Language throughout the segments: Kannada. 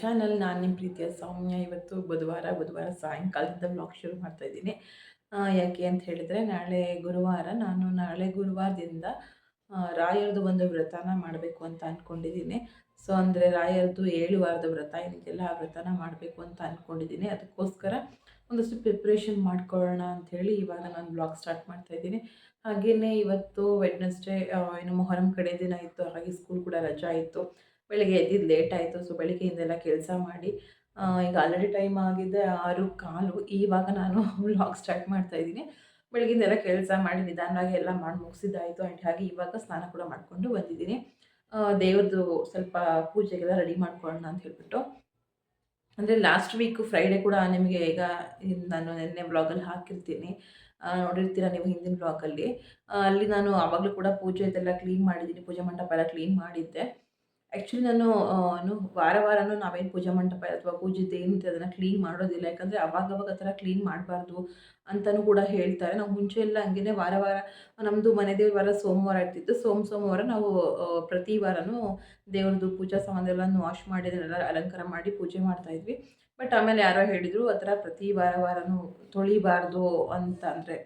ಚಾನಲ್ ನಾನು ನಿಮ್ಮ ಪ್ರೀತಿಯ ಸೌಮ್ಯ. ಇವತ್ತು ಬುಧವಾರ ಬುಧವಾರ ಸಾಯಂಕಾಲದಿಂದ ಬ್ಲಾಗ್ ಶುರು ಮಾಡ್ತಾ ಇದ್ದೀನಿ. ಯಾಕೆ ಅಂತ ಹೇಳಿದರೆ ನಾಳೆ ಗುರುವಾರ, ನಾನು ನಾಳೆ ಗುರುವಾರದಿಂದ ರಾಯರದು ಒಂದು ವ್ರತನ ಮಾಡಬೇಕು ಅಂತ ಅಂದ್ಕೊಂಡಿದ್ದೀನಿ ಸೊ ಅಂದರೆ ರಾಯರದು ಏಳು ವಾರದ ವ್ರತ ಏನಿದೆಯಲ್ಲ ಆ ವ್ರತನ ಮಾಡಬೇಕು ಅಂತ ಅಂದ್ಕೊಂಡಿದ್ದೀನಿ ಅದಕ್ಕೋಸ್ಕರ ಒಂದಷ್ಟು ಪ್ರಿಪ್ರೇಷನ್ ಮಾಡ್ಕೊಳ್ಳೋಣ ಅಂಥೇಳಿ ಇವಾಗ ನಾನು ಬ್ಲಾಗ್ ಸ್ಟಾರ್ಟ್ ಮಾಡ್ತಾ ಇದ್ದೀನಿ. ಹಾಗೆಯೇ ಇವತ್ತು ವೆಡ್ನೆಸ್ಡೇ ಏನು ಮೊಹರಂ ಕಡೆ ದಿನ ಇತ್ತು, ಹಾಗಾಗಿ ಸ್ಕೂಲ್ ಕೂಡ ರಜಾ ಇತ್ತು. ಬೆಳಿಗ್ಗೆ ಎದ್ದಿದ್ದು ಲೇಟ್ ಆಯಿತು ಸೊ ಬೆಳಿಗ್ಗೆಯಿಂದೆಲ್ಲ ಕೆಲಸ ಮಾಡಿ ಈಗ ಆಲ್ರೆಡಿ ಟೈಮ್ ಆಗಿದೆ ಆರು ಕಾಲು. ಇವಾಗ ನಾನು ಬ್ಲಾಗ್ ಸ್ಟಾರ್ಟ್ ಮಾಡ್ತಾ ಇದ್ದೀನಿ. ಬೆಳಗ್ಗಿಂದೆಲ್ಲ ಕೆಲಸ ಮಾಡಿ ನಿಧಾನವಾಗಿ ಎಲ್ಲ ಮಾಡಿ ಮುಗಿಸಿದ್ದಾಯಿತು ಆ್ಯಂಡ್ ಹಾಗೆ ಇವಾಗ ಸ್ನಾನ ಕೂಡ ಮಾಡಿಕೊಂಡು ಬಂದಿದ್ದೀನಿ. ದೇವ್ರದ್ದು ಸ್ವಲ್ಪ ಪೂಜೆಗೆಲ್ಲ ರೆಡಿ ಮಾಡ್ಕೊಳ್ಳೋಣ ಅಂತ ಹೇಳ್ಬಿಟ್ಟು. ಅಂದರೆ ಲಾಸ್ಟ್ ವೀಕ್ ಫ್ರೈಡೇ ಕೂಡ ನಿಮಗೆ ಈಗ ನಾನು ನಿನ್ನೆ ಬ್ಲಾಗಲ್ಲಿ ಹಾಕಿರ್ತೀನಿ. ನೋಡಿರ್ತೀರ ನೀವು ಹಿಂದಿನ ಬ್ಲಾಗಲ್ಲಿ ಅಲ್ಲಿ. ನಾನು ಆವಾಗಲೂ ಕೂಡ ಪೂಜೆ ಇದೆಲ್ಲ ಕ್ಲೀನ್ ಮಾಡಿದ್ದೀನಿ. ಪೂಜೆ ಮಂಟಪ ಎಲ್ಲ ಕ್ಲೀನ್ ಮಾಡಿದ್ದೆ. ಆ್ಯಕ್ಚುಲಿ ನಾನು ಏನು ವಾರ ವಾರನೂ ನಾವೇನು ಪೂಜಾ ಮಂಟಪ ಅಥವಾ ಪೂಜೆದು ಏನಿದೆ ಅದನ್ನು ಕ್ಲೀನ್ ಮಾಡೋದಿಲ್ಲ. ಯಾಕಂದರೆ ಅವಾಗವಾಗ ಆ ಥರ ಕ್ಲೀನ್ ಮಾಡಬಾರ್ದು ಅಂತಲೂ ಕೂಡ ಹೇಳ್ತಾರೆ. ನಾವು ಮುಂಚೆ ಎಲ್ಲ ಹಂಗೇ ವಾರ ವಾರ ನಮ್ಮದು ಮನೆ ದೇವ್ರ ವಾರ ಸೋಮವಾರ ಇರ್ತಿತ್ತು. ಸೋಮ ಸೋಮವಾರ ನಾವು ಪ್ರತಿ ವಾರನೂ ದೇವ್ರದ್ದು ಪೂಜಾ ಸಾಮಾನೆಲ್ಲನೂ ವಾಶ್ ಮಾಡಿ ಅದನ್ನೆಲ್ಲ ಅಲಂಕಾರ ಮಾಡಿ ಪೂಜೆ ಮಾಡ್ತಾಯಿದ್ವಿ ಬಟ್ ಆಮೇಲೆ ಯಾರೋ ಹೇಳಿದರು ಆ ಥರ ಪ್ರತಿ ವಾರ ವಾರನೂ ತೊಳಿಬಾರ್ದು ಅಂತ ಅಂದರೆ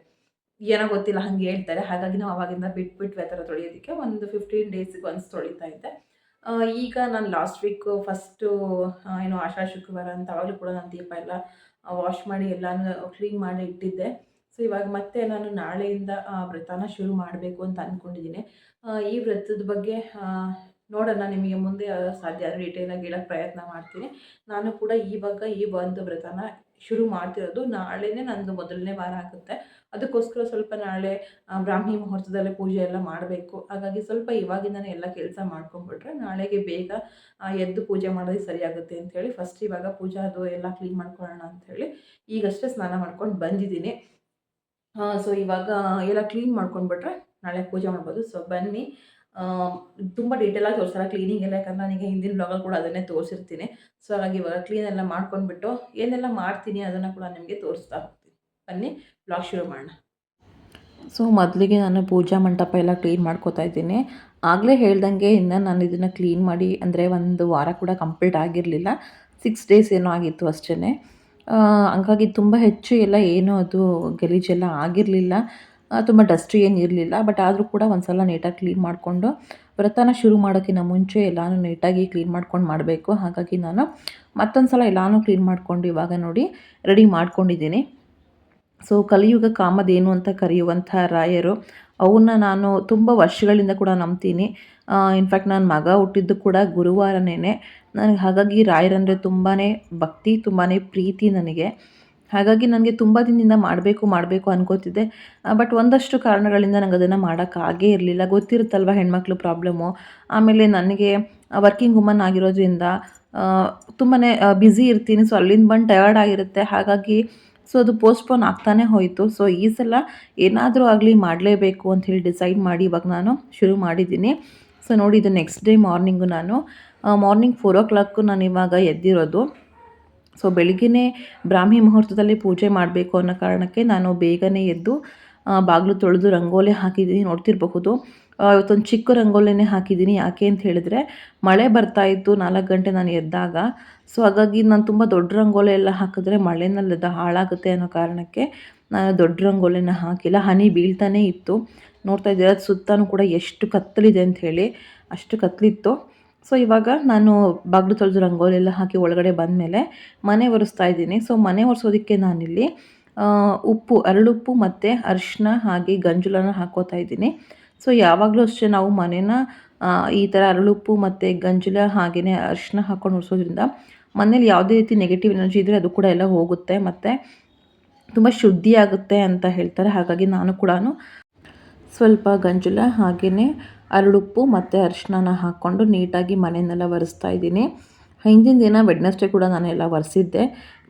ಏನೋ ಗೊತ್ತಿಲ್ಲ, ಹಂಗೆ ಹೇಳ್ತಾರೆ. ಹಾಗಾಗಿ ನಾವು ಅವಾಗಿಂದ ಬಿಟ್ಬಿಟ್ವಿ ಆ ಥರ ತೊಳೆಯೋದಕ್ಕೆ. ಒಂದು ಫಿಫ್ಟೀನ್ ಡೇಸಿಗೆ ಒನ್ಸ್ ತೊಳಿತಾ ಇದ್ದೆ. ಈಗ ನಾನು ಲಾಸ್ಟ್ ವೀಕು ಫಸ್ಟು ಏನು ಆಶಾ ಶುಕ್ರವಾರ ಅಂತ ಅವಾಗಲೂ ಕೂಡ ನಾನು ದೀಪ ಎಲ್ಲ ವಾಶ್ ಮಾಡಿ ಎಲ್ಲನೂ ಕ್ಲೀನ್ ಮಾಡಿ ಇಟ್ಟಿದ್ದೆ. ಸೊ ಇವಾಗ ಮತ್ತೆ ನಾನು ನಾಳೆಯಿಂದ ವ್ರತನ ಶುರು ಮಾಡಬೇಕು ಅಂತ ಅಂದ್ಕೊಂಡಿದ್ದೀನಿ ಈ ವ್ರತದ ಬಗ್ಗೆ ನೋಡೋಣ, ನಿಮಗೆ ಮುಂದೆ ಸಾಧ್ಯ ಆದರೆ ಡೀಟೇಲಾಗಿ ಹೇಳೋಕ್ಕೆ ಪ್ರಯತ್ನ ಮಾಡ್ತೀನಿ. ನಾನು ಕೂಡ ಇವಾಗ ಈ ಒಂದು ವ್ರತನ ಶುರು ಮಾಡ್ತಿರೋದು ನಾಳೆನೇ ನನ್ನದು ಮೊದಲನೇ ವಾರ ಆಗುತ್ತೆ. ಅದಕ್ಕೋಸ್ಕರ ಸ್ವಲ್ಪ ನಾಳೆ ಬ್ರಾಹ್ಮಿ ಮುಹೂರ್ತದಲ್ಲೇ ಪೂಜೆ ಎಲ್ಲ ಮಾಡಬೇಕು. ಹಾಗಾಗಿ ಸ್ವಲ್ಪ ಇವಾಗಿಂದನೇ ಎಲ್ಲ ಕೆಲಸ ಮಾಡ್ಕೊಂಡ್ಬಿಟ್ರೆ ನಾಳೆಗೆ ಬೇಗ ಎದ್ದು ಪೂಜೆ ಮಾಡೋದು ಸರಿಯಾಗುತ್ತೆ ಅಂಥೇಳಿ ಫಸ್ಟ್ ಇವಾಗ ಪೂಜೆ ಅದು ಎಲ್ಲ ಕ್ಲೀನ್ ಮಾಡ್ಕೊಳ್ಳೋಣ ಅಂಥೇಳಿ ಈಗಷ್ಟೇ ಸ್ನಾನ ಮಾಡ್ಕೊಂಡು ಬಂದಿದ್ದೀನಿ. ಸೊ ಇವಾಗ ಎಲ್ಲ ಕ್ಲೀನ್ ಮಾಡ್ಕೊಂಡ್ಬಿಟ್ರೆ ನಾಳೆ ಪೂಜೆ ಮಾಡ್ಬೋದು. ಸೊ ಬನ್ನಿ ತುಂಬ ಡೀಟೇಲಾಗಿ ತೋರಿಸಲ್ಲ ಕ್ಲೀನಿಂಗ್ ಎಲ್ಲ, ಯಾಕಂದ್ರೆ ನನಗೆ ಹಿಂದಿನ ಬ್ಲಾಗಲ್ಲಿ ಕೂಡ ಅದನ್ನೇ ತೋರಿಸಿರ್ತೀನಿ. ಸೊ ಹಾಗಾಗಿ ಇವಾಗ ಕ್ಲೀನೆಲ್ಲ ಮಾಡ್ಕೊಂಡ್ಬಿಟ್ಟು ಏನೆಲ್ಲ ಮಾಡ್ತೀನಿ ಅದನ್ನು ಕೂಡ ನಿಮಗೆ ತೋರಿಸ್ತಾ ಹೋಗ್ತೀನಿ. ಬನ್ನಿ. ಬ್ಲಾಗ್ ಶುರು ಮಾಡೋಣ. ಸೊ ಮೊದಲಿಗೆ ನಾನು ಪೂಜಾ ಮಂಟಪ ಎಲ್ಲ ಕ್ಲೀನ್ ಮಾಡ್ಕೋತಾ ಇದ್ದೀನಿ. ಆಗಲೇ ಹೇಳ್ದಂಗೆ ಇನ್ನು ನಾನು ಇದನ್ನು ಕ್ಲೀನ್ ಮಾಡಿ, ಅಂದರೆ ಒಂದು ವಾರ ಕೂಡ ಕಂಪ್ಲೀಟ್ ಆಗಿರಲಿಲ್ಲ. ಸಿಕ್ಸ್ ಡೇಸ್ ಏನೋ ಆಗಿತ್ತು ಅಷ್ಟೇ ಹಂಗಾಗಿ ತುಂಬ ಹೆಚ್ಚು ಎಲ್ಲ ಏನೋ ಅದು ಗಲೀಜೆಲ್ಲ ಆಗಿರಲಿಲ್ಲ. ತುಂಬ ಡಸ್ಟ್ ಏನು ಇರಲಿಲ್ಲ. ಬಟ್ ಆದರೂ ಕೂಡ ಒಂದು ಸಲ ನೀಟಾಗಿ ಕ್ಲೀನ್ ಮಾಡಿಕೊಂಡು, ವ್ರತನ ಶುರು ಮಾಡೋಕ್ಕಿಂತ ಮುಂಚೆ ಎಲ್ಲನೂ ನೀಟಾಗಿ ಕ್ಲೀನ್ ಮಾಡ್ಕೊಂಡು ಮಾಡಬೇಕು. ಹಾಗಾಗಿ ನಾನು ಮತ್ತೊಂದು ಸಲ ಎಲ್ಲನೂ ಕ್ಲೀನ್ ಮಾಡಿಕೊಂಡು ಇವಾಗ ನೋಡಿ ರೆಡಿ ಮಾಡ್ಕೊಂಡಿದ್ದೀನಿ. ಸೊ ಕಲಿಯುಗ ಕಾಮಧೇನು ಅಂತ ಕರೆಯುವಂಥ ರಾಯರು, ಅವನ್ನ ನಾನು ತುಂಬ ವರ್ಷಗಳಿಂದ ಕೂಡ ನಂಬ್ತೀನಿ. ಇನ್ಫ್ಯಾಕ್ಟ್ ನನ್ನ ಮಗ ಹುಟ್ಟಿದ್ದು ಕೂಡ ಗುರುವಾರನೇ ನನಗೆ ಹಾಗಾಗಿ ರಾಯರಂದರೆ ತುಂಬಾ ಭಕ್ತಿ ತುಂಬಾ ಪ್ರೀತಿ ನನಗೆ. ಹಾಗಾಗಿ ನನಗೆ ತುಂಬ ದಿನದಿಂದ ಮಾಡಬೇಕು ಮಾಡಬೇಕು ಅನ್ಕೋತಿದ್ದೆ. ಬಟ್ ಒಂದಷ್ಟು ಕಾರಣಗಳಿಂದ ನನಗೆ ಅದನ್ನು ಮಾಡೋಕ್ಕಾಗೇ ಇರಲಿಲ್ಲ. ಗೊತ್ತಿರುತ್ತಲ್ವ ಹೆಣ್ಮಕ್ಳು ಪ್ರಾಬ್ಲಮ್ಮು ಆಮೇಲೆ ನನಗೆ ವರ್ಕಿಂಗ್ ವುಮನ್ ಆಗಿರೋದ್ರಿಂದ ತುಂಬಾ ಬ್ಯುಸಿ ಇರ್ತೀನಿ. ಸೊ ಅಲ್ಲಿಂದ ಬಂದು ಟಯರ್ಡ್ ಆಗಿರುತ್ತೆ. ಹಾಗಾಗಿ ಸೊ ಅದು ಪೋಸ್ಟ್ಪೋನ್ ಆಗ್ತಾನೆ ಹೋಯಿತು. ಸೊ ಈ ಸಲ ಏನಾದರೂ ಆಗಲಿ ಮಾಡಲೇಬೇಕು ಅಂತ ಹೇಳಿ ಡಿಸೈಡ್ ಮಾಡಿ ಇವಾಗ ನಾನು ಶುರು ಮಾಡಿದ್ದೀನಿ. ಸೊ ನೋಡಿ ಇದು ನೆಕ್ಸ್ಟ್ ಡೇ ಮಾರ್ನಿಂಗು ನಾನು. ಮಾರ್ನಿಂಗ್ ಫೋರ್ ಓ ಕ್ಲಾಕು ನಾನು ಇವಾಗ ಎದ್ದಿರೋದು. ಸೊ ಬೆಳಿಗ್ಗೆ ಬ್ರಾಹ್ಮಿ ಮುಹೂರ್ತದಲ್ಲಿ ಪೂಜೆ ಮಾಡಬೇಕು ಅನ್ನೋ ಕಾರಣಕ್ಕೆ ನಾನು ಬೇಗನೆ ಎದ್ದು ಬಾಗಿಲು ತೊಳೆದು ರಂಗೋಲಿ ಹಾಕಿದ್ದೀನಿ, ನೋಡ್ತಿರಬಹುದು. ಇವತ್ತೊಂದು ಚಿಕ್ಕ ರಂಗೋಲಿನೇ ಹಾಕಿದ್ದೀನಿ. ಯಾಕೆ ಅಂತ ಹೇಳಿದ್ರೆ, ಮಳೆ ಬರ್ತಾ ಇತ್ತು, ನಾಲ್ಕು ಗಂಟೆ ನಾನು ಎದ್ದಾಗ. ಸೊ ಹಾಗಾಗಿ ನಾನು ತುಂಬ ದೊಡ್ಡ ರಂಗೋಲಿ ಎಲ್ಲ ಹಾಕಿದ್ರೆ ಮಳೆನಲ್ಲಿ ಅದು ಹಾಳಾಗುತ್ತೆ ಅನ್ನೋ ಕಾರಣಕ್ಕೆ ನಾನು ದೊಡ್ಡ ರಂಗೋಲಿನ ಹಾಕಿಲ್ಲ. ಹನಿ ಬೀಳ್ತಾನೇ ಇತ್ತು. ನೋಡ್ತಾ ಇದ್ದೀರ ಸುತ್ತಲೂ ಕೂಡ ಎಷ್ಟು ಕತ್ತಲಿದೆ ಅಂತ ಹೇಳಿ, ಅಷ್ಟು ಕತ್ತಲಿತ್ತು ಸೊ ಇವಾಗ ನಾನು ಬಾಗಿಲು ತೊಳೆದು ರಂಗೋಲಿ ಎಲ್ಲ ಹಾಕಿ ಒಳಗಡೆ ಬಂದಮೇಲೆ ಮನೆ ಒರೆಸ್ತಾ ಇದ್ದೀನಿ. ಸೊ ಮನೆ ಒರೆಸೋದಕ್ಕೆ ನಾನಿಲ್ಲಿ ಉಪ್ಪು, ಅರಳುಪ್ಪು ಮತ್ತು ಅರಿಶಿನ ಹಾಗೆ ಗಂಜಲನ ಹಾಕೋತಾ ಇದ್ದೀನಿ. ಸೊ ಯಾವಾಗಲೂ ಅಷ್ಟೇ ನಾವು ಮನೇನ ಈ ಥರ ಅರಳುಪ್ಪು ಮತ್ತು ಗಂಜಲ ಹಾಗೆಯೇ ಅರಿಶಿನ ಹಾಕ್ಕೊಂಡು ಉಳಿಸೋದ್ರಿಂದ ಮನೇಲಿ ಯಾವುದೇ ರೀತಿ ನೆಗೆಟಿವ್ ಎನರ್ಜಿ ಇದ್ದರೆ ಅದು ಕೂಡ ಎಲ್ಲ ಹೋಗುತ್ತೆ ಮತ್ತು ತುಂಬ ಶುದ್ಧಿಯಾಗುತ್ತೆ ಅಂತ ಹೇಳ್ತಾರೆ. ಹಾಗಾಗಿ ನಾನು ಕೂಡ ಸ್ವಲ್ಪ ಗಂಜಲ ಹಾಗೆಯೇ ಅರಳುಪ್ಪು ಮತ್ತು ಅರಿಶಿನ ಹಾಕ್ಕೊಂಡು ನೀಟಾಗಿ ಮನೆಯನ್ನೆಲ್ಲ ಒರೆಸ್ತಾ ಇದ್ದೀನಿ. ಹಿಂದಿನ ದಿನ ವೆಡ್ನೆಸ್ಡೇ ಕೂಡ ನಾನು ಎಲ್ಲ ಒರೆಸಿದ್ದೆ.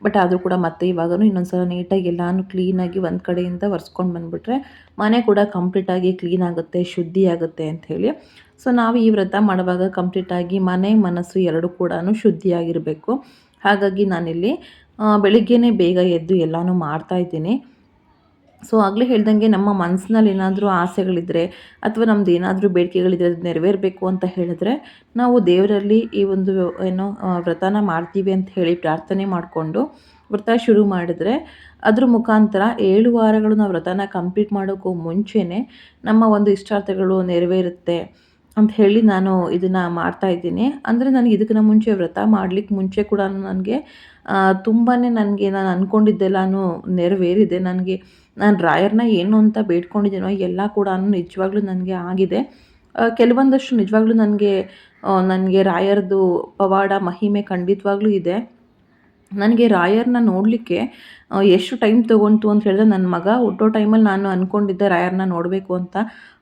ಬಟ್ ಆದರೂ ಕೂಡ ಮತ್ತೆ ಇವಾಗಲೂ ಇನ್ನೊಂದು ಸಲ ನೀಟಾಗಿ ಎಲ್ಲಾನು ಕ್ಲೀನಾಗಿ ಒಂದು ಕಡೆಯಿಂದ ಒರೆಸ್ಕೊಂಡು ಬಂದುಬಿಟ್ರೆ ಮನೆ ಕೂಡ ಕಂಪ್ಲೀಟಾಗಿ ಕ್ಲೀನ್ ಆಗುತ್ತೆ, ಶುದ್ಧಿ ಆಗುತ್ತೆ ಅಂಥೇಳಿ ಸೊ ನಾವು ಈ ವ್ರತ ಮಾಡುವಾಗ ಕಂಪ್ಲೀಟಾಗಿ ಮನೆ ಮನಸ್ಸು ಎರಡು ಕೂಡ ಶುದ್ಧಿಯಾಗಿರಬೇಕು. ಹಾಗಾಗಿ ನಾನಿಲ್ಲಿ ಬೆಳಿಗ್ಗೆನೇ ಬೇಗ ಎದ್ದು ಎಲ್ಲನೂ ಮಾಡ್ತಾಯಿದ್ದೀನಿ ಸೊ ಆಗಲೇ ಹೇಳ್ದಂಗೆ ನಮ್ಮ ಮನಸ್ಸಿನಲ್ಲಿ ಏನಾದರೂ ಆಸೆಗಳಿದ್ದರೆ ಅಥವಾ ನಮ್ದು ಏನಾದರೂ ಬೇಡಿಕೆಗಳಿದ್ರೆ ಅದು ನೆರವೇರಬೇಕು ಅಂತ ಹೇಳಿದ್ರೆ ನಾವು ದೇವರಲ್ಲಿ ಈ ಒಂದು ಏನೋ ವ್ರತನ ಮಾಡ್ತೀವಿ ಅಂತ ಹೇಳಿ ಪ್ರಾರ್ಥನೆ ಮಾಡಿಕೊಂಡು ವ್ರತ ಶುರು ಮಾಡಿದರೆ ಅದ್ರ ಮುಖಾಂತರ ಏಳು ವಾರಗಳು ನಾವು ವ್ರತನ ಕಂಪ್ಲೀಟ್ ಮಾಡೋಕ್ಕೂ ಮುಂಚೆನೇ ನಮ್ಮ ಒಂದು ಇಷ್ಟಾರ್ಥಗಳು ನೆರವೇರುತ್ತೆ ಅಂತ ಹೇಳಿ ನಾನು ಇದನ್ನು ಮಾಡ್ತಾಯಿದ್ದೀನಿ ಅಂದರೆ ನನಗೆ ಇದಕ್ಕಿಂತ ಮುಂಚೆ ವ್ರತ ಮಾಡಲಿಕ್ಕೆ ಮುಂಚೆ ಕೂಡ ನನಗೆ ತುಂಬಾ ನನಗೆ ನಾನು ಅಂದ್ಕೊಂಡಿದ್ದೆಲ್ಲನೂ ನೆರವೇರಿದೆ. ನನಗೆ ನಾನು ರಾಯರನ್ನ ಏನು ಅಂತ ಬೇಡ್ಕೊಂಡಿದ್ದೀನೋ ಎಲ್ಲ ಕೂಡ ನಿಜವಾಗ್ಲೂ ನನಗೆ ಆಗಿದೆ. ಕೆಲವೊಂದಷ್ಟು ನಿಜವಾಗ್ಲೂ ನನಗೆ ನನಗೆ ರಾಯರದು ಪವಾಡ, ಮಹಿಮೆ ಖಂಡಿತವಾಗ್ಲೂ ಇದೆ. ನನಗೆ ರಾಯರ್ನ ನೋಡಲಿಕ್ಕೆ ಎಷ್ಟು ಟೈಮ್ ತೊಗೊಂತು ಅಂತ ಹೇಳಿದ್ರೆ ನನ್ನ ಮಗ ಹುಟ್ಟೋ ಟೈಮಲ್ಲಿ ನಾನು ಅಂದ್ಕೊಂಡಿದ್ದೆ ರಾಯರ್ನ ನೋಡಬೇಕು ಅಂತ.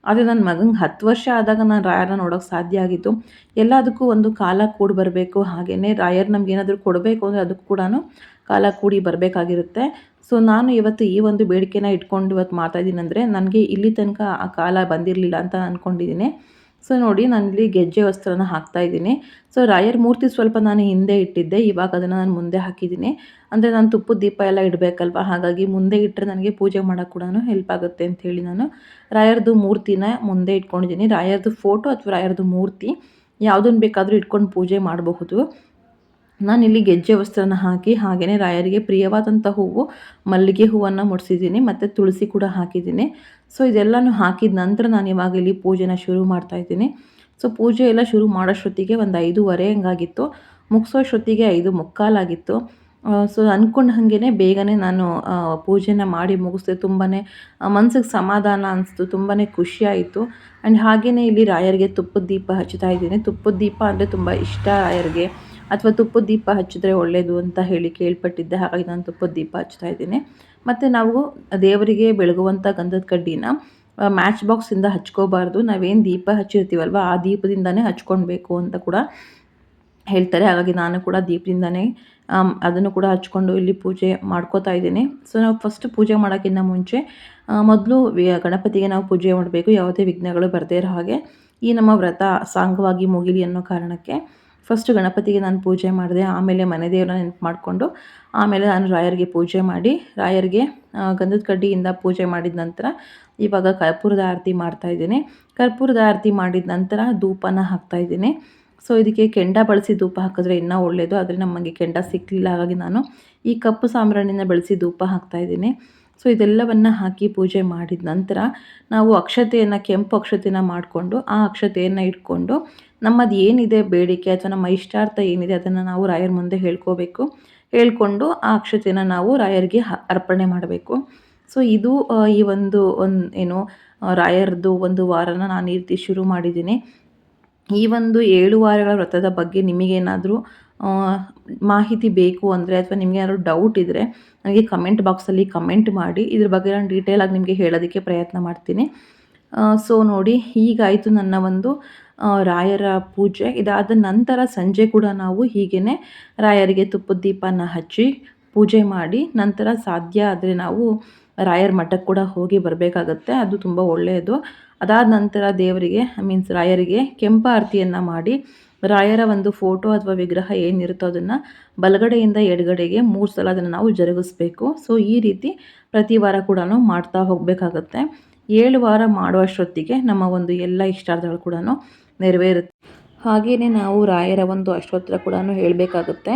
ಆದರೆ ನನ್ನ ಮಗಂಗೆ ಹತ್ತು ವರ್ಷ ಆದಾಗ ನಾನು ರಾಯರ್ನ ನೋಡೋಕ್ಕೆ ಸಾಧ್ಯ ಆಗಿತ್ತು. ಎಲ್ಲದಕ್ಕೂ ಒಂದು ಕಾಲ ಕೂಡಿ ಬರಬೇಕು. ಹಾಗೆಯೇ ರಾಯರ್ ನಮ್ಗೆ ಏನಾದರೂ ಕೊಡಬೇಕು ಅಂದರೆ ಅದಕ್ಕೂ ಕೂಡ ಕಾಲ ಕೂಡಿ ಬರಬೇಕಾಗಿರುತ್ತೆ. ಸೊ, ನಾನು ಇವತ್ತು ಈ ಒಂದು ಬೇಡಿಕೆನ ಇಟ್ಕೊಂಡು ಇವತ್ತು ಮಾತಾಡಿದ್ದೀನಿ ಅಂದರೆ ನನಗೆ ಇಲ್ಲಿ ತನಕ ಆ ಕಾಲ ಬಂದಿರಲಿಲ್ಲ ಅಂತ ಅಂದ್ಕೊಂಡಿದ್ದೀನಿ ಸೊ ನೋಡಿ ನಾನಿಲ್ಲಿ ಗೆಜ್ಜೆ ವಸ್ತ್ರನ ಹಾಕ್ತಾ ಇದ್ದೀನಿ. ಸೊ ರಾಯರ್ ಮೂರ್ತಿ ಸ್ವಲ್ಪ ನಾನು ಹಿಂದೆ ಇಟ್ಟಿದ್ದೆ. ಇವಾಗ ಅದನ್ನು ನಾನು ಮುಂದೆ ಹಾಕಿದ್ದೀನಿ. ಅಂದರೆ ನಾನು ತುಪ್ಪದ ದೀಪ ಎಲ್ಲ ಇಡಬೇಕಲ್ವ? ಹಾಗಾಗಿ ಮುಂದೆ ಇಟ್ಟರೆ ನನಗೆ ಪೂಜೆ ಮಾಡೋಕ್ಕೆ ಕೂಡ ಹೆಲ್ಪ್ ಆಗುತ್ತೆ ಅಂಥೇಳಿ ನಾನು ರಾಯರ್ದು ಮೂರ್ತಿನ ಮುಂದೆ ಇಟ್ಕೊಂಡಿದ್ದೀನಿ. ರಾಯರ್ದು ಫೋಟೋ ಅಥವಾ ರಾಯರ್ದು ಮೂರ್ತಿ ಯಾವುದನ್ನು ಬೇಕಾದರೂ ಇಟ್ಕೊಂಡು ಪೂಜೆ ಮಾಡಬಹುದು. ನಾನಿಲ್ಲಿ ಗೆಜ್ಜೆ ವಸ್ತ್ರನ ಹಾಕಿ ಹಾಗೆಯೇ ರಾಯರಿಗೆ ಪ್ರಿಯವಾದಂಥ ಹೂವು ಮಲ್ಲಿಗೆ ಹೂವನ್ನು ಮುಡಿಸಿದ್ದೀನಿ, ಮತ್ತು ತುಳಸಿ ಕೂಡ ಹಾಕಿದ್ದೀನಿ. ಸೊ ಇದೆಲ್ಲನೂ ಹಾಕಿದ ನಂತರ ನಾನು ಇವಾಗ ಇಲ್ಲಿ ಪೂಜೆನ ಶುರು ಮಾಡ್ತಾಯಿದ್ದೀನಿ ಸೊ ಪೂಜೆ ಎಲ್ಲ ಶುರು ಮಾಡೋಷ್ಟೊತ್ತಿಗೆ ಒಂದು ಐದೂವರೆ ಹಂಗಾಗಿತ್ತು. ಮುಗಿಸೋಷ್ಟೊತ್ತಿಗೆ ಐದು ಮುಕ್ಕಾಲಾಗಿತ್ತು ಸೊ ಅಂದ್ಕೊಂಡು ಹಾಗೇ ಬೇಗನೆ ನಾನು ಪೂಜೆನ ಮಾಡಿ ಮುಗಿಸ್ದೆ. ತುಂಬಾ ಮನಸ್ಸಿಗೆ ಸಮಾಧಾನ ಅನಿಸ್ತು ತುಂಬಾ ಖುಷಿಯಾಯಿತು ಆ್ಯಂಡ್ ಹಾಗೆಯೇ ಇಲ್ಲಿ ರಾಯರಿಗೆ ತುಪ್ಪದ ದೀಪ ಹಚ್ತಾ ಇದ್ದೀನಿ. ತುಪ್ಪದ ದೀಪ ಅಂದರೆ ತುಂಬ ಇಷ್ಟ ರಾಯರಿಗೆ. ಅಥವಾ ತುಪ್ಪದ ದೀಪ ಹಚ್ಚಿದ್ರೆ ಒಳ್ಳೆಯದು ಅಂತ ಹೇಳಿ ಕೇಳ್ಪಟ್ಟಿದ್ದೆ, ಹಾಗಾಗಿ ನಾನು ತುಪ್ಪದ ದೀಪ ಹಚ್ತಾ ಇದ್ದೀನಿ. ಮತ್ತು ನಾವು ದೇವರಿಗೆ ಬೆಳಗುವಂಥ ಗಂಧದ ಕಡ್ಡಿನ ಮ್ಯಾಚ್ ಬಾಕ್ಸಿಂದ ಹಚ್ಕೋಬಾರ್ದು. ನಾವೇನು ದೀಪ ಹಚ್ಚಿರ್ತೀವಲ್ವ, ಆ ದೀಪದಿಂದನೇ ಹಚ್ಕೊಳ್ಬೇಕು ಅಂತ ಕೂಡ ಹೇಳ್ತಾರೆ. ಹಾಗಾಗಿ ನಾನು ಕೂಡ ದೀಪದಿಂದನೇ ಅದನ್ನು ಕೂಡ ಹಚ್ಕೊಂಡು ಇಲ್ಲಿ ಪೂಜೆ ಮಾಡ್ಕೋತಾ ಇದ್ದೀನಿ. ಸೊ ನಾವು ಫಸ್ಟ್ ಪೂಜೆ ಮಾಡೋಕ್ಕಿಂತ ಮುಂಚೆ ಮೊದಲು ಗಣಪತಿಗೆ ನಾವು ಪೂಜೆ ಮಾಡಬೇಕು. ಯಾವುದೇ ವಿಘ್ನಗಳು ಬರದೇ ಇರೋ ಹಾಗೆ ಈ ನಮ್ಮ ವ್ರತ ಸಾಂಗವಾಗಿ ಮುಗಿಲಿ ಅನ್ನೋ ಕಾರಣಕ್ಕೆ ಫಸ್ಟ್ ಗಣಪತಿಗೆ ನಾನು ಪೂಜೆ ಮಾಡಿದೆ, ಆಮೇಲೆ ಮನೆ ದೇವರನ್ನ ನೆನಪು ಮಾಡಿಕೊಂಡು, ಆಮೇಲೆ ನಾನು ರಾಯರಿಗೆ ಪೂಜೆ ಮಾಡಿ, ರಾಯರಿಗೆ ಗಂಧದ ಕಡ್ಡಿಯಿಂದ ಪೂಜೆ ಮಾಡಿದ ನಂತರ ಇವಾಗ ಕರ್ಪೂರದ ಆರತಿ ಮಾಡ್ತಾಯಿದ್ದೀನಿ ಕರ್ಪೂರದ ಆರತಿ ಮಾಡಿದ ನಂತರ ಧೂಪನ ಹಾಕ್ತಾಯಿದ್ದೀನಿ ಸೊ ಇದಕ್ಕೆ ಕೆಂಡ ಬಳಸಿ ಧೂಪ ಹಾಕಿದ್ರೆ ಇನ್ನೂ ಒಳ್ಳೆಯದು ಆದರೆ ನಮಗೆ ಕೆಂಡ ಸಿಕ್ಕಲಿಲ್ಲ ಹಾಗಾಗಿ ನಾನು ಈ ಕಪ್ಪು ಸಾಂಬ್ರಾಣಿನ ಬಳಸಿ ಧೂಪ ಹಾಕ್ತಾಯಿದ್ದೀನಿ ಸೊ ಇದೆಲ್ಲವನ್ನು ಹಾಕಿ ಪೂಜೆ ಮಾಡಿದ ನಂತರ ನಾವು ಅಕ್ಷತೆಯನ್ನು, ಕೆಂಪು ಅಕ್ಷತೆಯನ್ನು ಮಾಡಿಕೊಂಡು ಆ ಅಕ್ಷತೆಯನ್ನು ಇಟ್ಕೊಂಡು ನಮ್ಮದು ಏನಿದೆ ಬೇಡಿಕೆ ಅಥವಾ ನಮ್ಮ ಇಷ್ಟಾರ್ಥ ಏನಿದೆ ಅದನ್ನು ನಾವು ರಾಯರ ಮುಂದೆ ಹೇಳ್ಕೋಬೇಕು. ಹೇಳ್ಕೊಂಡು ಆ ಅಕ್ಷತೆಯನ್ನು ನಾವು ರಾಯರಿಗೆ ಅರ್ಪಣೆ ಮಾಡಬೇಕು. ಸೊ ಇದು ಈ ಒಂದು ಒಂದು, ಏನು ರಾಯರದು ಒಂದು ವಾರನ ನಾನು ಈ ರೀತಿ ಶುರು ಮಾಡಿದ್ದೀನಿ. ಈ ಒಂದು ಏಳು ವಾರಗಳ ವ್ರತದ ಬಗ್ಗೆ ನಿಮಗೇನಾದರೂ ಮಾಹಿತಿ ಬೇಕು ಅಂದರೆ ಅಥವಾ ನಿಮಗೆ ಯಾರು ಡೌಟ್ ಇದ್ದರೆ ನನಗೆ ಕಮೆಂಟ್ ಬಾಕ್ಸಲ್ಲಿ ಕಮೆಂಟ್ ಮಾಡಿ. ಇದ್ರ ಬಗ್ಗೆ ನಾನು ಡೀಟೇಲಾಗಿ ನಿಮಗೆ ಹೇಳೋದಕ್ಕೆ ಪ್ರಯತ್ನ ಮಾಡ್ತೀನಿ. ಸೊ ನೋಡಿ, ಹೀಗಾಯಿತು ನನ್ನ ಒಂದು ರಾಯರ ಪೂಜೆ. ಇದಾದ ನಂತರ ಸಂಜೆ ಕೂಡ ನಾವು ಹೀಗೇ ರಾಯರಿಗೆ ತುಪ್ಪದ ದೀಪನ ಹಚ್ಚಿ ಪೂಜೆ ಮಾಡಿ ನಂತರ ಸಾಧ್ಯ ಆದರೆ ನಾವು ರಾಯರ ಮಠಕ್ಕೆ ಕೂಡ ಹೋಗಿ ಬರಬೇಕಾಗತ್ತೆ. ಅದು ತುಂಬ ಒಳ್ಳೆಯದು. ಅದಾದ ನಂತರ ದೇವರಿಗೆ ಮೀನ್ಸ್ ರಾಯರಿಗೆ ಕೆಂಪ ಆರತಿಯನ್ನು ಮಾಡಿ ರಾಯರ ಒಂದು ಫೋಟೋ ಅಥವಾ ವಿಗ್ರಹ ಏನಿರುತ್ತೋ ಅದನ್ನು ಬಲಗಡೆಯಿಂದ ಎಡಗಡೆಗೆ ಮೂರು ಸಲ ಅದನ್ನು ನಾವು ಜರುಗಿಸ್ಬೇಕು. ಸೊ ಈ ರೀತಿ ಪ್ರತಿ ವಾರ ಕೂಡ ಮಾಡ್ತಾ ಹೋಗಬೇಕಾಗತ್ತೆ. ಏಳು ವಾರ ಮಾಡುವಷ್ಟೊತ್ತಿಗೆ ನಮ್ಮ ಒಂದು ಎಲ್ಲ ಇಷ್ಟಾರ್ಥಗಳು ಕೂಡ ನೆರವೇರುತ್ತೆ. ಹಾಗೆಯೇ ನಾವು ರಾಯರ ಒಂದು ಅಷ್ಟೋತ್ತರ ಕೂಡ ಹೇಳಬೇಕಾಗುತ್ತೆ.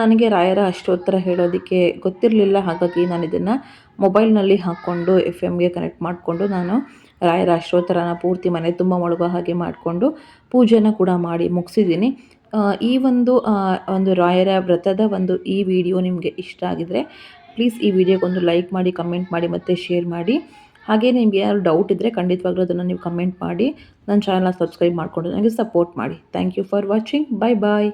ನನಗೆ ರಾಯರ ಅಷ್ಟೋತ್ತರ ಹೇಳೋದಕ್ಕೆ ಗೊತ್ತಿರಲಿಲ್ಲ, ಹಾಗಾಗಿ ನಾನು ಇದನ್ನು ಮೊಬೈಲ್ನಲ್ಲಿ ಹಾಕ್ಕೊಂಡು ಎಫ್ ಎಮ್ಗೆ ಕನೆಕ್ಟ್ ಮಾಡಿಕೊಂಡು ನಾನು ರಾಯರ ಅಷ್ಟೋತ್ತರನ ಪೂರ್ತಿ ಮನೆ ತುಂಬ ಮೊಳಗೋ ಹಾಗೆ ಮಾಡಿಕೊಂಡು ಪೂಜೆನ ಕೂಡ ಮಾಡಿ ಮುಗಿಸಿದ್ದೀನಿ. ಈ ಒಂದು ಒಂದು ರಾಯರ ವ್ರತದ ಒಂದು ಈ ವಿಡಿಯೋ ನಿಮಗೆ ಇಷ್ಟ ಆಗಿದರೆ ಪ್ಲೀಸ್ ಈ ವಿಡಿಯೋಗೊಂದು ಲೈಕ್ ಮಾಡಿ ಕಮೆಂಟ್ ಮಾಡಿ ಮತ್ತು ಶೇರ್ ಮಾಡಿ. ಹಾಗೆ ನಿಮಗೆ ಯಾರು ಡೌಟ್ ಇದ್ದರೆ ಖಂಡಿತವಾಗ್ಲೂ ಅದನ್ನು ನೀವು ಕಮೆಂಟ್ ಮಾಡಿ. ನನ್ನ ಚಾನಲ್ನ ಸಬ್ಸ್ಕ್ರೈಬ್ ಮಾಡಿಕೊಂಡು ನನಗೆ ಸಪೋರ್ಟ್ ಮಾಡಿ. Thank you for watching bye bye